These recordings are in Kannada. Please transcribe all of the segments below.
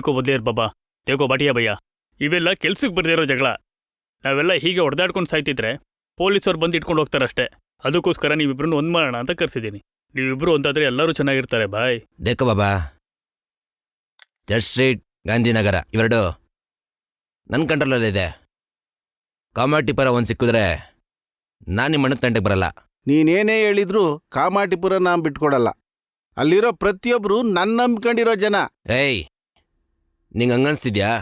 ದೇಕೋ ಬದ್ಲೇರ್ ಬಾಬಾ. ದೇಕೋ ಬಾಟಿಯಾ ಭಯ್ಯ. ಇವೆಲ್ಲ ಕೆಲ್ಸಕ್ಕೆ ಬರ್ದಿರೋ ಇರೋ ಜಗಳ. ನಾವೆಲ್ಲ ಹೀಗೆ ಹೊಡೆದಾಡ್ಕೊಂಡು ಸಾಯ್ತಿದ್ರೆ ಪೊಲೀಸವ್ರು ಬಂದು ಇಟ್ಕೊಂಡು ಹೋಗ್ತಾರಷ್ಟೇ. ಅದಕ್ಕೋಸ್ಕರ ನೀವಿಬ್ರನ್ನ ಒಂದು ಮಾಡೋಣ ಅಂತ ಕರ್ಸಿದ್ದೀನಿ. ನೀವಿಬ್ರು ಒಂದಾದ್ರೆ ಎಲ್ಲರೂ ಚೆನ್ನಾಗಿರ್ತಾರೆ ಬಾಯ್. ದೇಕ ಬಾಬಾ. ಜಸ್ಟ್ ಸ್ಟ್ರೀಟ್ ಗಾಂಧಿನಗರ ಇವೆರಡು. ನನ್ನ ಕಂಟ್ರೋಲಲ್ಲಿದೆ ಕಾಮಾಟಿ ಪರ ಒಂದು ಸಿಕ್ಕಿದ್ರೆ ನಾನು ನಿಮ್ಮ ಅಣ್ಣನ ತಂಟೆಗೆ ಬರಲ್ಲ. ನೀನೇನೇ ಹೇಳಿದ್ರು ಕಾಮಾಟಿಪುರ ನಾನು ಬಿಟ್ಕೊಡಲ್ಲ. ಅಲ್ಲಿರೋ ಪ್ರತಿಯೊಬ್ರು ನನ್ನ ನಂಬ್ಕೊಂಡಿರೋ ಜನ. ಏಯ್ ನಿಂಗೆ ಹಂಗನ್ಸ್ತಿದ್ಯಾ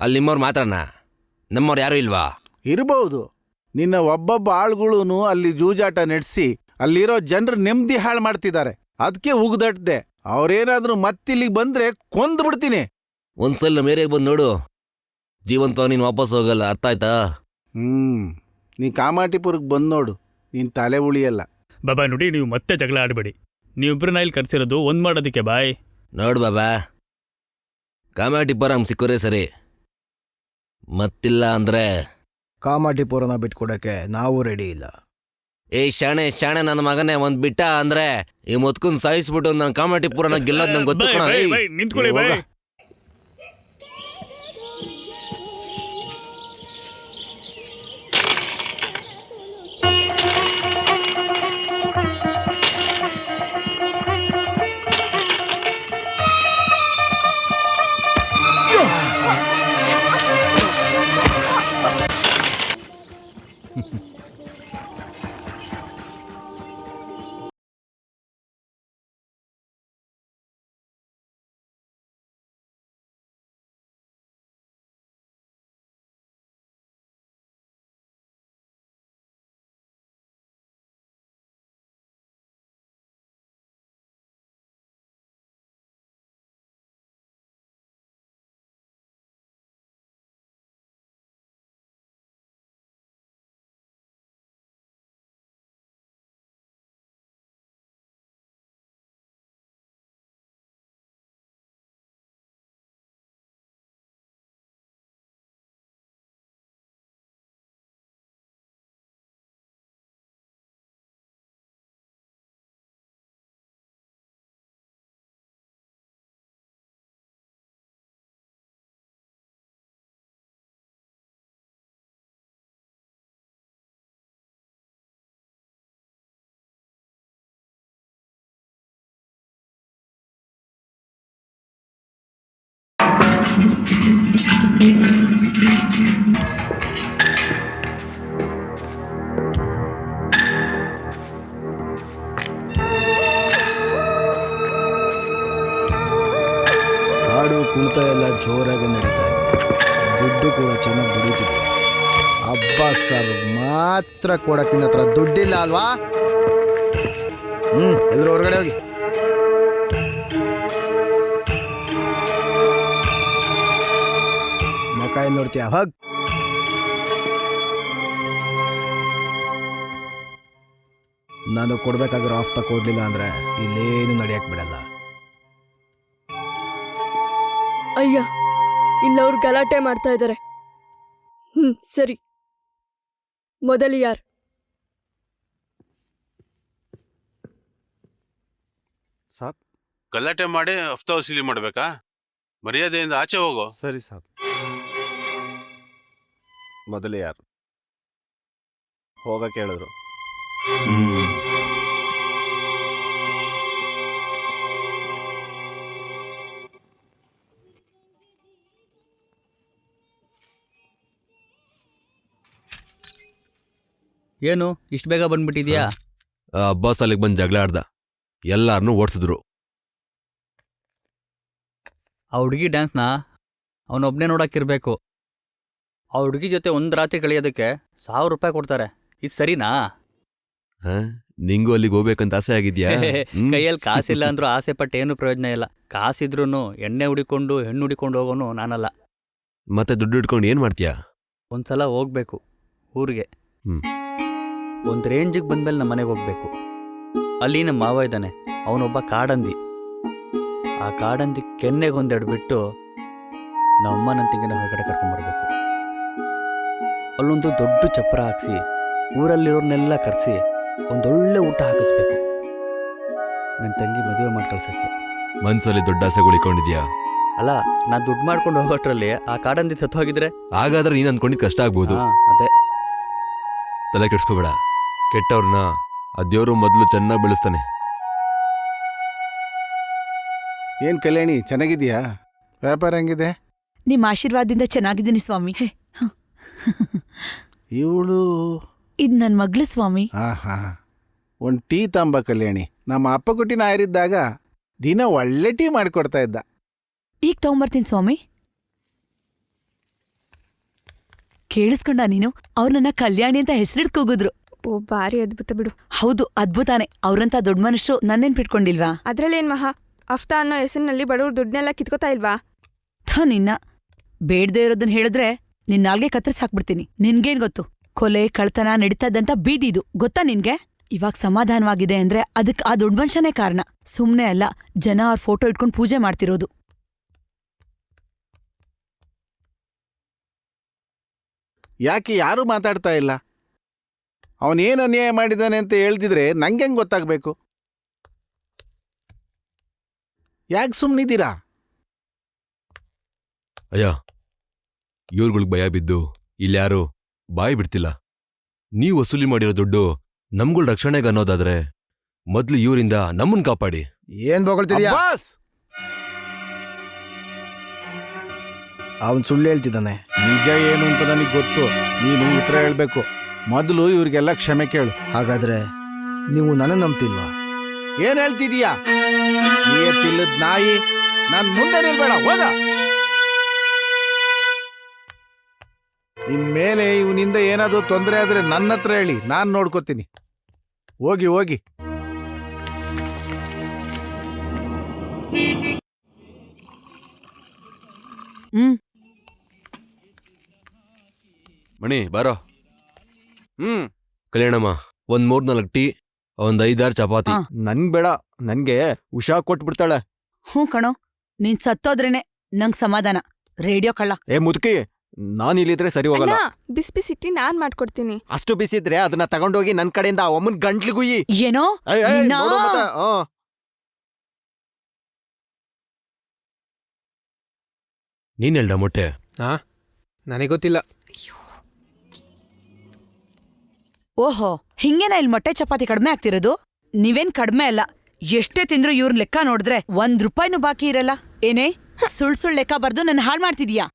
ಅಲ್ಲಿ ನಿಮ್ಮವ್ರು ಮಾತ್ರನಾ? ನಮ್ಮವ್ರು ಯಾರೂ ಇಲ್ವಾ? ಇರಬಹುದು ನಿನ್ನ ಒಬ್ಬೊಬ್ಬ ಆಳ್ಗಳೂ ಅಲ್ಲಿ ಜೂಜಾಟ ನಡೆಸಿ ಅಲ್ಲಿರೋ ಜನರು ನೆಮ್ಮದಿ ಹಾಳು ಮಾಡ್ತಿದ್ದಾರೆ ಅದಕ್ಕೆ ಉಗ್ದಟ್ದೆ. ಅವ್ರೇನಾದ್ರೂ ಮತ್ತಿಲ್ಲಿಗೆ ಬಂದ್ರೆ ಕೊಂದು ಬಿಡ್ತೀನಿ. ಒಂದ್ಸಲ ಮೇರೆಗೆ ಬಂದು ನೋಡು. ಜೀವಂತ ನೀನು ವಾಪಸ್ ಹೋಗಲ್ಲ. ಅರ್ಥ ಆಯ್ತಾ? ಹ್ಮ್. ನೀ ಕಾಮಾಟಿಪುರಕ್ಕೆ ಬಂದು ನೋಡು. ನಿನ್ ತಲೆ ಉಳಿಯಲ್ಲ. ಬಾಬಾ ನೋಡಿ ನೀವು ಮತ್ತೆ ಜಗಳ ಆಡಬೇಡಿ. ನೀವಿಬ್ಬರನ್ನ ಇಲ್ಲಿ ಕರ್ಸಿರೋದು ಒಂದು ಮಾಡೋದಕ್ಕೆ ಬಾಯ್. ನೋಡು ಬಾಬಾ. ಕಾಮಾಟಿ ಸಿಕ್ಕರೆ ಹಂಗೆ ಸಿಕ್ಕೋರೆ ಸರಿ ಮತ್ತಿಲ್ಲ ಅಂದ್ರೆ ಕಾಮಾಟಿಪುರನ ಬಿಟ್ಕೊಡಕ್ಕೆ ನಾವು ರೆಡಿ ಇಲ್ಲ ಏ ಶಾಣೆ ಶಾಣೆ ನನ್ನ ಮಗನೇ ಒಂದ್ ಬಿಟ್ಟ ಅಂದ್ರೆ ಈ ಮುತ್ಕುನ್ ಸಾಯಿಸ್ಬಿಟ್ಟು ನನ್ನ ಕಾಮಾಟಿ ಪುರನ ಗೆಲ್ಲೋದ್ ನಂಗೆ ಗೊತ್ತು ಕಣೋ, ಏಯ್. ನಿಂತ್ಕೊಳ್ಳಿ ಏ. ಹಾಡು ಕುಣಿತ ಎಲ್ಲ ಜೋರಾಗಿ ನಡೀತಾ ಇದೆ. ದುಡ್ಡು ಕೂಡ ಚೆನ್ನಾಗಿ ದುಡೀತಿದೆ. ಅಬ್ಬಾಸ್ ಸರ್ ಮಾತ್ರ ಕೊಡಕ್ಕಿನ ಹತ್ರ ದುಡ್ಡಿಲ್ಲ ಅಲ್ವಾ? ಹ್ಞೂ ಎಲ್ರು ಹೊರಗಡೆ ಹೋಗಿ. ಏನ್ ನೋಡ್ತೀಯ? ಹೋಗ್. ನಾನು ಕೊಡ್ಬೇಕಾಗಿರೋ ಆಫ್ ಕೊಡ್ಲಿಲ್ಲ ಅಂದ್ರೆ ಇಲ್ಲೇನು ನಡೆಯಕ್ ಬಿಡಲ್ಲ. ಅಯ್ಯ ಇಲ್ಲ ಅವ್ರು ಗಲಾಟೆ ಮಾಡ್ತಾ ಇದ್ದಾರೆ ಹ್ಮ್ ಸರಿ. ಮೊದಲು ಯಾರ್? ಸಾಬ್? ಗಲಾಟೆ ಮಾಡಿ ಹಫ್ತಾ ವಸೂಲಿ ಮಾಡ್ಬೇಕಾ? ಮರ್ಯಾದೆಯಿಂದ ಆಚೆ ಹೋಗೋ. ಸರಿ ಸಾಬ್. ಮೊದಲು ಯಾರು? ಹೋಗ ಕೇಳಿದ್ರು ಏನು? ಇಷ್ಟು ಬೇಗ ಬಂದ್ಬಿಟ್ಟಿದ್ಯಾ? ಆ ಅಬ್ಬಾಸ್ ಅಲ್ಲಿಗೆ ಬಂದು ಜಗಳ ಆಡ್ದ. ಎಲ್ಲಾರನ್ನೂ ಓಡಿಸಿದ್ರು. ಆ ಹುಡುಗಿ ಡ್ಯಾನ್ಸ್ನ ಅವನೊಬ್ಬನೇ ನೋಡಕ್ಕಿರ್ಬೇಕು ಆ ಹುಡುಗಿ ಜೊತೆ ಒಂದು ರಾತ್ರಿ ಕಳೆಯೋದಕ್ಕೆ ಸಾವಿರ ರೂಪಾಯಿ ಕೊಡ್ತಾರೆ. ಇದು ಸರಿನಾ? ನಿಂಗೂ ಅಲ್ಲಿಗೆ ಹೋಗ್ಬೇಕಂತ ಆಸೆ ಆಗಿದ್ಯಾ? ಹ್ಮ್? ಕೈಯಲ್ಲಿ ಕಾಸಿಲ್ಲ ಅಂದ್ರೂ ಆಸೆ ಪಟ್ಟು ಏನು ಪ್ರಯೋಜನ ಇಲ್ಲ. ಕಾಸಿದ್ರೂ ಎಣ್ಣೆ ಹುಡಿಕೊಂಡು ಹೆಣ್ಣು ಹುಡಿಕೊಂಡು ಹೋಗೋನು ನಾನಲ್ಲ. ಮತ್ತೆ ದುಡ್ಡು ಇಟ್ಕೊಂಡು ಏನ್ ಮಾಡ್ತೀಯಾ? ಒಂದ್ಸಲ ಹೋಗ್ಬೇಕು ಊರಿಗೆ. ಹ್ಮ್. ಒಂದು ರೇಂಜಿಗೆ ಬಂದ್ಮೇಲೆ ನಮ್ಮ ಮನೆಗೆ ಹೋಗ್ಬೇಕು. ಅಲ್ಲಿ ನಮ್ಮ ಮಾವ ಇದ್ದಾನೆ ಅವನೊಬ್ಬ ಕಾಡಂದಿ. ಆ ಕಾಡಂದಿ ಕೆನ್ನೆಗೆ ಒಂದೆರಡು ಬಿಟ್ಟು ನಮ್ಮ ನನ್ನ ತಂಗಿನ ಹೊರಗಡೆ ಕರ್ಕೊಂಬರ್ಬೇಕು. ಅಲ್ಲೊಂದು ದೊಡ್ಡ ಚಪ್ಪರ ಹಾಕ್ಸಿ ಊರಲ್ಲಿರೋರ್ನೆಲ್ಲ ಕರೆಸಿ ಒಂದೊಳ್ಳೆ ಊಟ ಹಾಕಿಸ್ಬೇಕು. ನನ್ನ ತಂಗಿ ಮದುವೆ ಮಾಡಿ ಕಳ್ಸಕ್ಕೆ ಮನ್ಸಲ್ಲಿ ದೊಡ್ಡ ಆಸೆಗಳು ಇಟ್ಕೊಂಡಿದ್ಯಾ? ಅಲ್ಲ ನಾ ದುಡ್ಡು ಮಾಡ್ಕೊಂಡು ಹೋಗೋಟ್ರಲ್ಲಿ ಆ ಕಾಡಂದಿ ಸತ್ತು ಹೋಗಿದ್ರೆ? ಹಾಗಾದ್ರೆ ನೀನು ಅಂದ್ಕೊಂಡಿದ್ದು ಕಷ್ಟ ಆಗ್ಬೋದು. ಹಾ, ಅದೇ. ತಲೆ ಕೆಡ್ಸ್ಕೋಬೇಡ. ಕೆಟ್ಟವ್ರನ್ನ ಆ ದೇವ್ರು ಮೊದಲು ಚೆನ್ನಾಗಿ ಬೆಳೆಸ್ತಾನೆ. ಏನ್ ಕಲ್ಯಾಣಿ ಚೆನ್ನಾಗಿದ್ಯಾ? ವ್ಯಾಪಾರ ಹೆಂಗಿದೆ? ನಿಮ್ಮ ಆಶೀರ್ವಾದದಿಂದ ಚೆನ್ನಾಗಿದ್ದೀನಿ ಸ್ವಾಮಿ. ಇವಳು? ಇದು ನನ್ನ ಮಗಳು ಸ್ವಾಮಿ. ಹಾ ಹಾ ಒಂದು ಟೀ ತಾಂಬ ಕಲ್ಯಾಣಿ. ನಮ್ಮ ಅಪ್ಪ ಕುಟ್ಟಿ ನಾಯರಿದ್ದಾಗ ದಿನ ಒಳ್ಳೆ ಟೀ ಮಾಡಿಕೊಡ್ತಾ ಇದ್ದ. ಈಗ ತಗೊಂಬರ್ತೀನಿ ಸ್ವಾಮಿ. ಕೇಳಿಸ್ಕೊಂಡ ನೀನು? ಅವ್ರನ್ನ ನನ್ನ ಕಲ್ಯಾಣಿ ಅಂತ ಹೆಸರಿಡ್ಕೋಗಿದ್ರು ಓ ಭಾರಿ ಅದ್ಭುತ ಬಿಡು. ಹೌದು ಅದ್ಭುತಾನೆ. ಅವ್ರಂತ ದೊಡ್ಡ ಮನುಷ್ಯರು ನನ್ನೇನ್ಪಿಟ್ಕೊಂಡಿಲ್ವಾ ಅದ್ರಲ್ಲೇನ್ ಮಹಾ? ಅಫ್ತಾ ಅನ್ನೋ ಹೆಸರಿನಲ್ಲಿ ಬಡವ್ರ ದುಡ್ಡನ್ನೆಲ್ಲ ಕಿತ್ಕೋತಾ ಇಲ್ವಾ? ಥ ನಿನ್ನ. ಬೇಡದೇ ಇರೋದನ್ನ ಹೇಳಿದ್ರೆ ನಿನ್ ನಾಲ್ಗೆ ಕತ್ರಿಸ್ ಹಾಕ್ಬಿಡ್ತೀನಿ. ನಿನ್ಗೇನ್ ಗೊತ್ತು? ಕೊಲೆ ಕಳ್ತನ ನಡೀತಾ ಇದ್ದಂತ ಬೀದಿ ಇದು ಗೊತ್ತಾ ನಿನ್ಗೆ? ಇವಾಗ ಸಮಾಧಾನವಾಗಿದೆ ಅಂದ್ರೆ ಅದಕ್ ಆ ದೊಡ್ಡ ಮನುಷ್ಯನೇ ಕಾರಣ. ಸುಮ್ನೆ ಅಲ್ಲ ಜನ ಅವ್ರ ಫೋಟೋ ಇಟ್ಕೊಂಡು ಪೂಜೆ ಮಾಡ್ತಿರೋದು. ಯಾಕೆ ಯಾರೂ ಮಾತಾಡ್ತಾ ಇಲ್ಲ? ಅವನೇನು ಅನ್ಯಾಯ ಮಾಡಿದ್ದಾನೆ ಅಂತ ಹೇಳ್ದಿದ್ರೆ ನಂಗೆ ಹೆಂಗ್ ಗೊತ್ತಾಗ್ಬೇಕು? ಯಾಕೆ ಸುಮ್ಮನಿದ್ದೀರಾ ಅಯ್ಯ ಇವ್ರುಗಳಿಗೆ ಭಯ ಬಿದ್ದು ಇಲ್ಯಾರು ಬಾಯಿ ಬಿಡ್ತಿಲ್ಲ. ನೀವು ವಸೂಲಿ ಮಾಡಿರೋ ದುಡ್ಡು ನಮ್ಗಳ ರಕ್ಷಣೆಗೆ ಅನ್ನೋದಾದ್ರೆ ಮೊದ್ಲು ಇವರಿಂದ ನಮ್ಮನ್ ಕಾಪಾಡಿ. ಏನ್ ಬೊಗಳ್ತಿದ್ಯಾ? ಅವನ್ ಸುಳ್ಳು ಹೇಳ್ತಿದ್ದಾನೆ. ನಿಜ ಏನು ಅಂತ ನನಗ್ ಗೊತ್ತು. ನೀನು ಉತ್ತರ ಹೇಳ್ಬೇಕು. ಮೊದಲು ಇವ್ರಿಗೆಲ್ಲ ಕ್ಷಮೆ ಕೇಳು. ಹಾಗಾದ್ರೆ ನೀವು ನನ್ನ ನಂಬ್ತಿಲ್ವಾ? ಏನ್ ಹೇಳ್ತಿದೀಯಾ? ತಿಲ್ಲದ ನಾಯಿ ನಾನ್ ಮುಂದೆ ನಿಲ್ಬೇಡ ಹೋಗ! ಇನ್ಮೇಲೆ ಇವನಿಂದ ಏನಾದ್ರೂ ತೊಂದರೆ ಆದ್ರೆ ನನ್ನ ಹತ್ರ ಹೇಳಿ ನಾನ್ ನೋಡ್ಕೋತೀನಿ. ಹೋಗಿ ಹೋಗಿ. ಹ್ಮ್. ಮಣಿ ಬಾರೋ. ಹ್ಮ್. ಕಲ್ಯಾಣಮ್ಮ ಒಂದ್ ಮೂರ್ ನಾಲ್ಕು ಟೀ ಒಂದ್ ಐದಾರು ಚಪಾತಿ. ನಂಗ್ ನನ್ ಬೇಡ ನನ್ಗೆ ಉಷಾ ಕೊಟ್ಬಿಡ್ತಾಳೆ. ಹ್ಞೂ ಕಣೋ ನೀನ್ ಸತ್ತೋದ್ರೇನೆ ನಂಗ್ ಸಮಾಧಾನ. ರೇಡಿಯೋ ಕಳ್ಳ. ಏ ಮುದುಕಿ ನಾನ್ ಇಲ್ಲಿದ್ರೆ ಸರಿ ಹೋಗಲ್ಲ. ಬಿಸಿ ಬಿಸಿ ಇಟ್ಟಿ ನಾನ್ ಮಾಡ್ಕೊಡ್ತೀನಿ. ಅಷ್ಟು ಬಿಸಿದ್ರೆ ಅದನ್ನ ತಗೊಂಡೋಗಿ ನನ್ ಕಡೆಯಿಂದ ಆ ಅಮ್ಮನ್ ಗಂಟ್ಲಿಗುಯಿ ಏನೋ? ನೋಡು ಮತ್ತೆ, ಆ. ನೀನ್ ಹೇಳ್ದ ಮೊಟ್ಟೆ. ನನಗೆ ಗೊತ್ತಿಲ್ಲ. ಓಹೋ ಹಿಂಗೇನ ಇಲ್ಲಿ ಮೊಟ್ಟೆ ಚಪಾತಿ ಕಡಿಮೆ ಆಗ್ತಿರೋದು? ನೀವೇನ್ ಕಡಿಮೆ ಅಲ್ಲ ಎಷ್ಟೇ ತಿಂದ್ರು ಇವ್ರ ಲೆಕ್ಕ ನೋಡಿದ್ರೆ ಒಂದ್ ರೂಪಾಯಿನೂ ಬಾಕಿ ಇರಲ್ಲ. ಏನೇ ಸುಳ್ ಸುಳ್ ಲೆಕ್ಕ ಬರ್ದು ನನ್ ಹಾಳ್ ಮಾಡ್ತಿದೀಯಾ?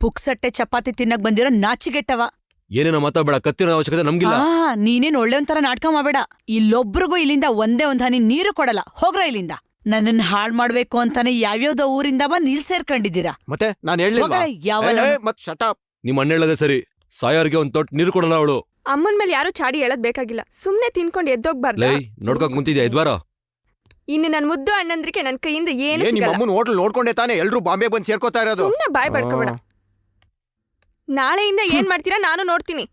ಪುಕ್ಸಟ್ಟೆ ಚಪಾತಿ ತಿನ್ನಕ್ ಬಂದಿರೋ ನಾಚಿಗೆಟ್ಟವ. ಏನೇನೋ ಮಾತಾಡ್ಬೇಡ ಕತ್ತಿರೋ ಅವಶ್ಯಕತೆ ನಮ್ಗಿಲ್ಲ. ಆ ನೀನೇನ್ ಒಳ್ಳೆಯೊಂಥರ ನಾಟಕ ಮಾಡಬೇಡ. ಇಲ್ಲೊಬ್ರಿಗೂ ಇಲ್ಲಿಂದ ಒಂದೇ ಒಂದ್ ಹನಿ ನೀರು ಕೊಡಲ್ಲ. ಹೋಗ್ರ ಇಲ್ಲಿಂದ. ನನ್ನನ್ ಹಾಳ್ ಮಾಡ್ಬೇಕು ಅಂತಾನೆ ಯಾವ್ಯಾವ್ದೋ ಊರಿಂದ ಬಂದ್ ಇಲ್ಲಿ ಸೇರ್ಕೊಂಡಿದ್ದೀರಾ? ಮತ್ತೆ ನಾನು ಹೋಗಲ್ಲ, ಯಾವನೋ- ಮತ್ ಶಟ ನಿಮ್ಮ ಅಣ್ಣ ಹೇಳದೆ ಸರಿ. ಸಾಯೋರ್ಗೆ ಒಂದ್ ತೊಟ್ಟು ನೀರು ಕೊಡಲ್ಲ ಅವಳು. ಅಮ್ಮನ್ ಮೇಲೆ ಯಾರು ಚಾಡಿ ಹೇಳದ್ ಬೇಕಾಗಿಲ್ಲ. ಸುಮ್ನೆ ತಿನ್ಕೊಂಡು ಎದ್ದೋಗ್ಬಾರ್ದು ಲೈ ನೋಡ್ಕೊಂಡ್ ಕುಂತಿದ್ಯಾ ಇದ್ವಾರ? ಇನ್ನು ನನ್ ಮುದ್ದು ಅಣ್ಣಂದ್ರಿಗೆ ನನ್ ಕೈಯಿಂದ ಏನು ಏ ನಿಮ್ಮ ಸಿಗಲ್ಲ. ಅಮ್ಮನ್ ಹೋಟ್ಲ್ ನೋಡ್ಕೊಂಡೆ ತಾನೆ? ಎಲ್ರು ಬಾಂಬೆ ಬಂದ್ ಸೇರ್ಕೋತಾ ಇರೋದು. ಸುಮ್ನೆ ಬಾಯ್ ಬಡ್ಕೋಬೇಡ. ನಾಳೆಯಿಂದ ಏನ್ ಮಾಡ್ತೀರಾ ನಾನು ನೋಡ್ತೀನಿ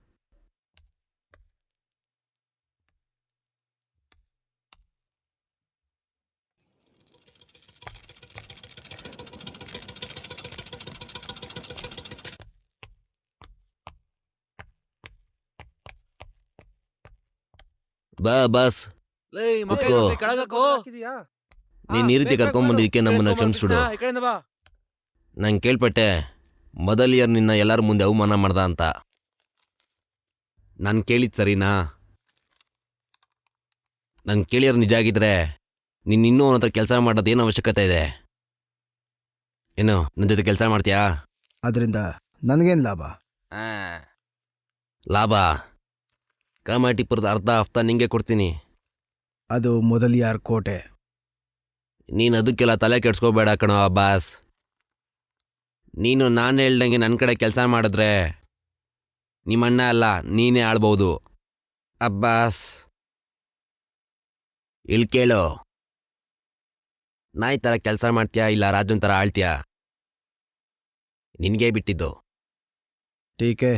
ಬಾ ಬಾಸ್ ಕುತ್ಕೋ. ನೀನ್ ಈ ರೀತಿ ಕರ್ಕೊಂಬಂದಿದ್ದಕ್ಕೆ ನಮ್ಮನ್ನ ಕ್ಷಮಿಸ್ಬಿಡು ನಂಗೆ ಕೇಳ್ಪಟ್ಟೆ ಮೊದಲ ಇಯರ್ ನಿನ್ನ ಎಲ್ಲರ ಮುಂದೆ ಅವಮಾನ ಮಾಡ್ದ ಅಂತ. ನಾನು ಕೇಳಿದ್ ಸರಿನಾ? ನಾನು ಕೇಳಿಯರು ನಿಜ ಆಗಿದ್ರೆ ನಿನ್ನ ಇನ್ನೂ ಅವನ ಹತ್ರ ಕೆಲಸ ಮಾಡೋದು ಏನು ಅವಶ್ಯಕತೆ ಇದೆ? ಏನು ನನ್ನ ಜೊತೆ ಕೆಲಸ ಮಾಡ್ತೀಯಾ? ಅದರಿಂದ ನನಗೇನು ಲಾಭ? ಲಾಭ. ಕಾಮಾಟಿಪುರದ ಅರ್ಧ ಹಫ್ತ ನಿಂಗೆ ಕೊಡ್ತೀನಿ. ಅದು ಮೊದಲಿಯಾರ್ ಕೋಟೆ. ನೀನು ಅದಕ್ಕೆಲ್ಲ ತಲೆ ಕೆಡ್ಸ್ಕೋಬೇಡ ಕಣೋ ಅಬ್ಬಾಸ್. ನೀನು ನಾನು ಹೇಳ್ದಂಗೆ ನನ್ನ ಕಡೆ ಕೆಲಸ ಮಾಡಿದ್ರೆ ನಿಮ್ಮಣ್ಣ ಅಲ್ಲ, ನೀನೇ ಆಳ್ಬೋದು. ಅಬ್ಬಾಸ್. ಇಲ್ಲಿ ಕೇಳು. ನಾಯಿ ಥರ ಕೆಲಸ ಮಾಡ್ತೀಯಾ ಇಲ್ಲ ರಾಜನ್ ಥರ ಆಳ್ತೀಯಾ? ನಿನಗೇ ಬಿಟ್ಟಿದ್ದು. ಟೀಕೆ.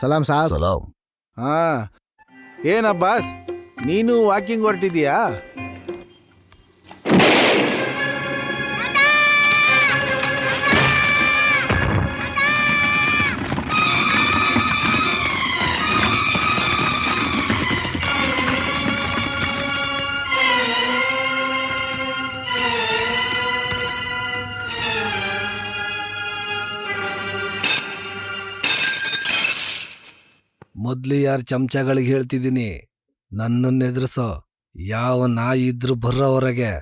ಸಲಾಂ ಸಾಬ್. ಸಲಾಂ. ಹಾ. ಏನಬ್ಬಾಸ್ ನೀನು ವಾಕಿಂಗ್ ಹೊರಟಿದೀಯಾ? ಮೊದ್ಲು ಯಾರ್ ಚಮಚಗಳಿಗೆ ಹೇಳ್ತಿದ್ದೀನಿ. ನನ್ನನ್ನು ಎದುರಿಸೋ ಯಾವ ನಾಯಿ ಇದ್ರು ಬರ್ರೋವರೆಗೆ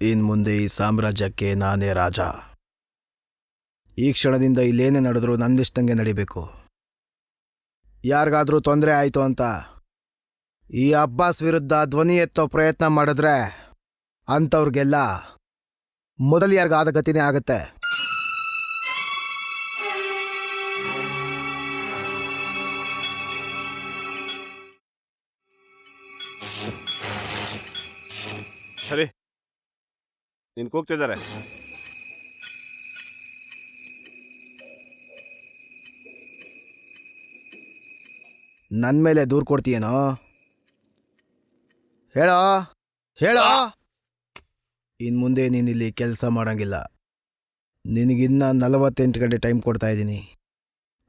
ಇನ್ ಮುಂದೆ ಈ ಸಾಮ್ರಾಜ್ಯಕ್ಕೆ ನಾನೇ ರಾಜ. ಈ ಕ್ಷಣದಿಂದ ಇಲ್ಲೇನೇ ನಡೆದ್ರು ನಂದಿಷ್ಟಂಗೆ ನಡಿಬೇಕು. ಯಾರಿಗಾದ್ರೂ ತೊಂದರೆ ಆಯ್ತು ಅಂತ. ಈ ಅಬ್ಬಾಸ್ ವಿರುದ್ಧ ಧ್ವನಿ ಎತ್ತೋ ಪ್ರಯತ್ನ ಮಾಡಿದ್ರೆ ಅಂಥವ್ರಿಗೆಲ್ಲ ಮೊದಲು ಯಾರಿಗಾದ ಗತಿನೇ ಆಗತ್ತೆ. ಸರಿ. ನಿನ್ ಕೂಗ್ತಿದ್ದಾರೆ. ನನ್ನ ಮೇಲೆ ದೂರು ಕೊಡ್ತೀಯೇನೋ? ಹೇಳೋ? ಹೇಳೋ? ಇನ್ನು ಮುಂದೆ ನೀನಿಲ್ಲಿ ಕೆಲಸ ಮಾಡಂಗಿಲ್ಲ. ನಿನಗಿನ್ನ ನಲವತ್ತೆಂಟು ಗಂಟೆ ಟೈಮ್ ಕೊಡ್ತಾ ಇದ್ದೀನಿ.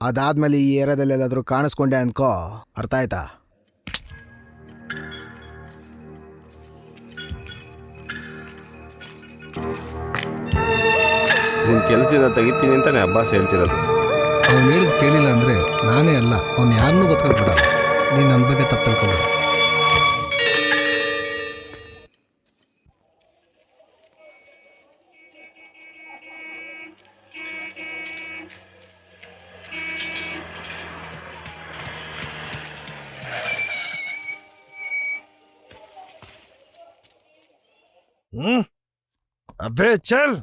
ಅದಾದ್ಮೇಲೆ ಈ ಏರಿಯಾದಲ್ಲಿ ಎಲ್ಲಾದರೂ ಕಾಣಿಸ್ಕೊಂಡೆ ಅನ್ಕೋ. ಅರ್ಥ ಆಯ್ತಾ? ನಿನ್ ಕೆಲಸದಿಂದ ತೆಗಿತೀನಿ ಅಂತಾನೆ ಅಬ್ಬಾಸ್ ಹೇಳ್ತಿರೋದು. ಅವ್ನು ಹೇಳಿದ್ ಕೇಳಿಲ್ಲ ಅಂದ್ರೆ ನಾನೇ ಅಲ್ಲ ಅವ್ನು ಯಾರನ್ನೂ ಬದುಕಕ್ ಬಿಡಲ್ಲ ನೀನು ನನ್ನ ಬಗ್ಗೆ ತಪ್ಪು ತಿಳ್ಕೊಬೇಡ. ಹ್ಮ್? ಅಬೇ ಚಲ್!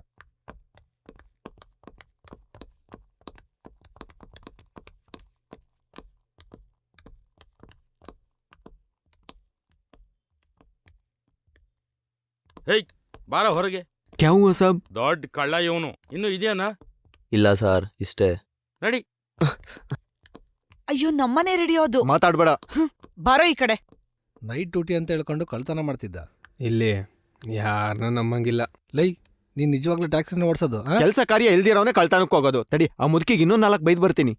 ಬಾರ ಹೊರಗೆ. ಕ್ಯಾವ ಸಾಬ್? ದೊಡ್ಡ ಕಳ್ಳ ಇವನು. ಇನ್ನು ಇದೆಯಾ ಇಲ್ಲ ಸರ್ ಇಷ್ಟೇ. ನಡಿ. ಅಯ್ಯೋ ನಮ್ಮನೆ ರೆಡಿಯೋದು ಮಾತಾಡ್ಬೇಡ. ಬಾರೋ ಈ ಕಡೆ. ನೈಟ್ ಡ್ಯೂಟಿ ಅಂತ ಹೇಳ್ಕೊಂಡು ಕಳ್ತನ ಮಾಡ್ತಿದ್ದ. ಇಲ್ಲಿ ಯಾರನ್ನ ನಮ್ಮಂಗಿಲ್ಲ ಲೈ ನೀನ್ ನಿಜವಾಗ್ಲೂ ಟ್ಯಾಕ್ಸಿನ ಓಡಿಸೋದು ಕೆಲಸ ಕಾರ್ಯ ಇಲ್ದಿರೋನೆ ಕಳ್ತನಕ್ಕೆ ಹೋಗೋದು. ತಡಿ ಆ ಮುದುಕಿಗೆ ಇನ್ನೊಂದ್ ನಾಲ್ಕು ಬೈದ್ ಬರ್ತೀನಿ.